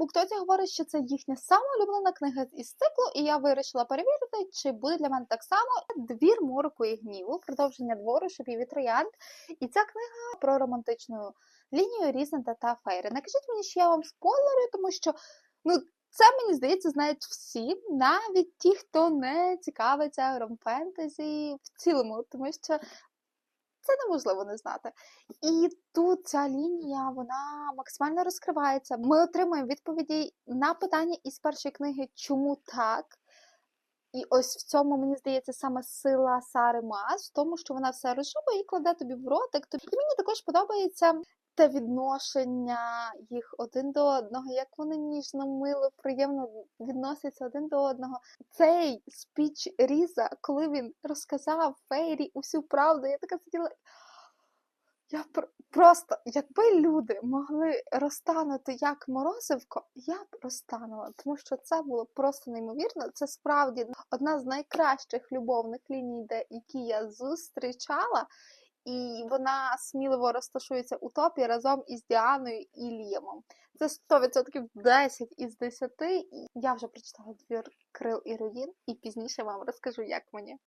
Буктоті говорить, що це їхня сама улюблена книга із циклу, і я вирішила перевірити, чи буде для мене так само двір мороку і гніву, продовження двору, шипів і троянд. І ця книга про романтичну лінію Різнета та Фейри. Не кажіть мені, що я вам спойлерю, тому що ну. Це мені здається, знають всі, навіть ті, хто не цікавиться ромфентезі в цілому, тому що це неможливо не знати. І тут ця лінія вона максимально розкривається. Ми отримуємо відповіді на питання із першої книги, чому так. І ось в цьому, мені здається, саме сила Сари Мас, в тому, що вона все розшукує і кладе тобі в ротик. І мені також подобається те відношення їх один до одного, як вони ніжно, мило, приємно відносяться один до одного. Цей спіч Різа, коли він розказав Фейрі усю правду, я така сиділа. Я просто, якби люди могли розтанути як морозивко, я б розтанула, тому що це було просто неймовірно. Це справді одна з найкращих любовних ліній, де які я зустрічала, і вона сміливо розташується у топі разом із Діаною і Ліємом. Це 100% 10 із 10, і я вже прочитала двір Крил і руїн, і пізніше вам розкажу, як мені.